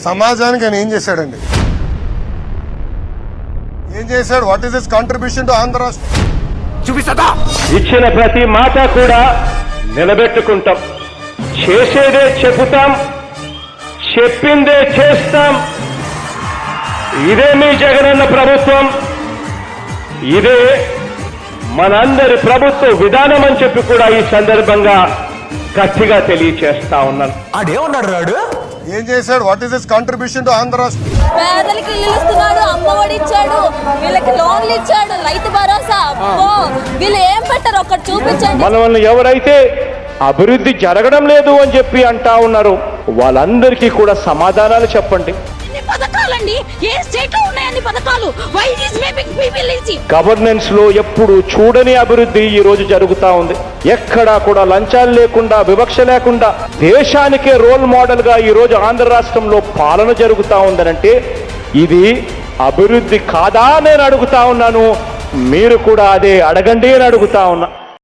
సమాజానికి ఆయన ఏం చేశాడండి? ఏం చేశాడు? What is this contribution to Andhra రాష్ట్ర ఇచ్చిన ప్రతి మాట కూడా నిలబెట్టుకుంటాం. చేసేదే చెబుతాం చెప్పిందే చేస్తాం. ఇదే మీ జగనన్న ప్రభుత్వం. ఇదే మనందరి ప్రభుత్వ విధానం అని చెప్పి కూడా ఈ సందర్భంగా గట్టిగా తెలియచేస్తా ఉన్నాను. ఆడేమన్నాడు రాడు? ఏం చేశాడు? What is this contribution to Andhra రాష్ట్ర పేదలకి ఇల్లు ఇస్తున్నాడు అమ్మఒడి ఇచ్చాడు వీళ్ళకి లోన్లు ఇచ్చాడు రైతు భరోసా. అబ్బో వీళ్ళు ఏం పెట్టారు? ఒక్కటి చూపించండి. మనల్ని ఎవరైతే అభివృద్ధి జరగడం లేదు అని చెప్పి అంటా ఉన్నారు వాళ్ళందరికీ కూడా సమాధానాలు చెప్పండి. పథకాలండి? ఏ స్టేట్లో ఉన్నాయని పథకాలు why is making people lazy గవర్నెన్స్లో ఎప్పుడు చూడని అభివృద్ధి ఈ రోజు జరుగుతా ఉంది. ఎక్కడా కూడా లంచాలు లేకుండా వివక్ష లేకుండా దేశానికే రోల్ మోడల్గా ఈ రోజు ఆంధ్ర రాష్ట్రంలో పాలన జరుగుతా ఉందనంటే ఇది అభివృద్ధి కాదా నేను అడుగుతా ఉన్నాను. మీరు కూడా అదే అడగండి అని అడుగుతా ఉన్నా.